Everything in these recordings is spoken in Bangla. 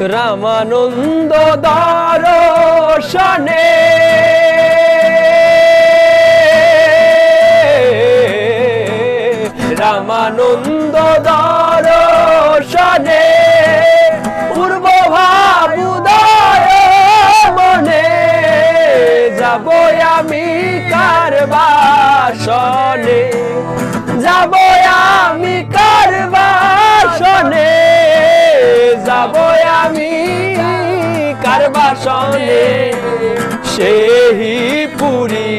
রামানন্দ দর্শনে। রামানন্দ দর্শনে। পূর্ব ভাবুদয় মনে যাব আমি কারবাসনে। যাব সেই পুরী।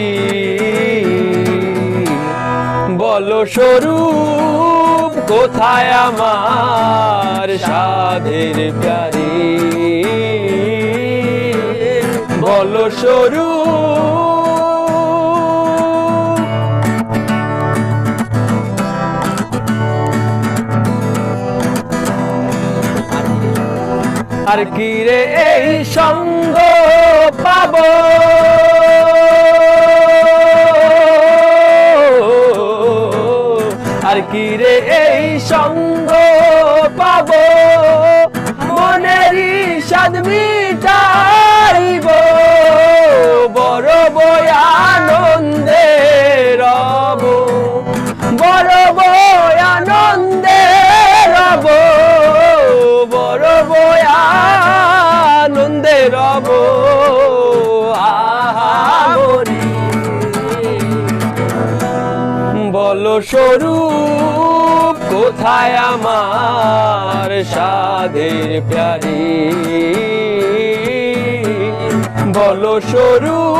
বলো স্বরূপ, কোথায় আমার সাধের প্যারি? বলো স্বরূপ। আর কি রে এই সঙ্গ পাব। আর কি রে এই সঙ্গ বলো স্বরূপ কোথায় আমার সাধের প্যারি? বলো স্বরূপ।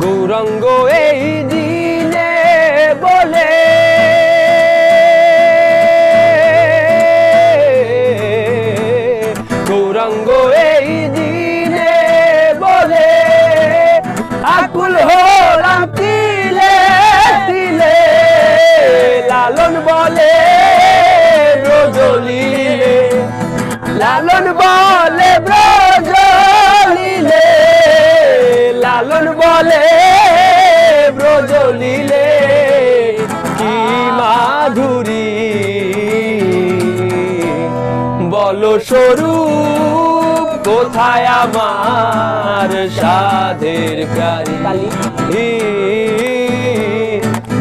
গৌরঙ্গ এই ব্রজলিলে লালন বলে ব্রজলিলে লালন বলে ব্রজলিলে কি মাধুরী। বলো স্বরূপ কোথায় আমার সাধের প্যারি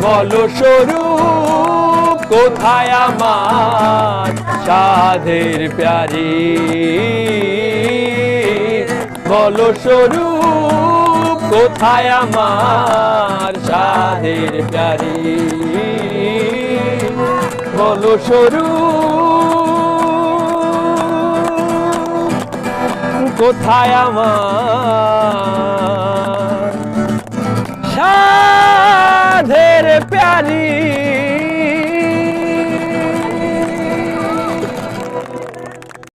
বলো স্বরূপ কোথায় আমার কাঁধের প্যারি। বলো সরু কোথায় আমার সাধের প্যারি? বলো সরু কোথায় আমার সাধের প্যারি?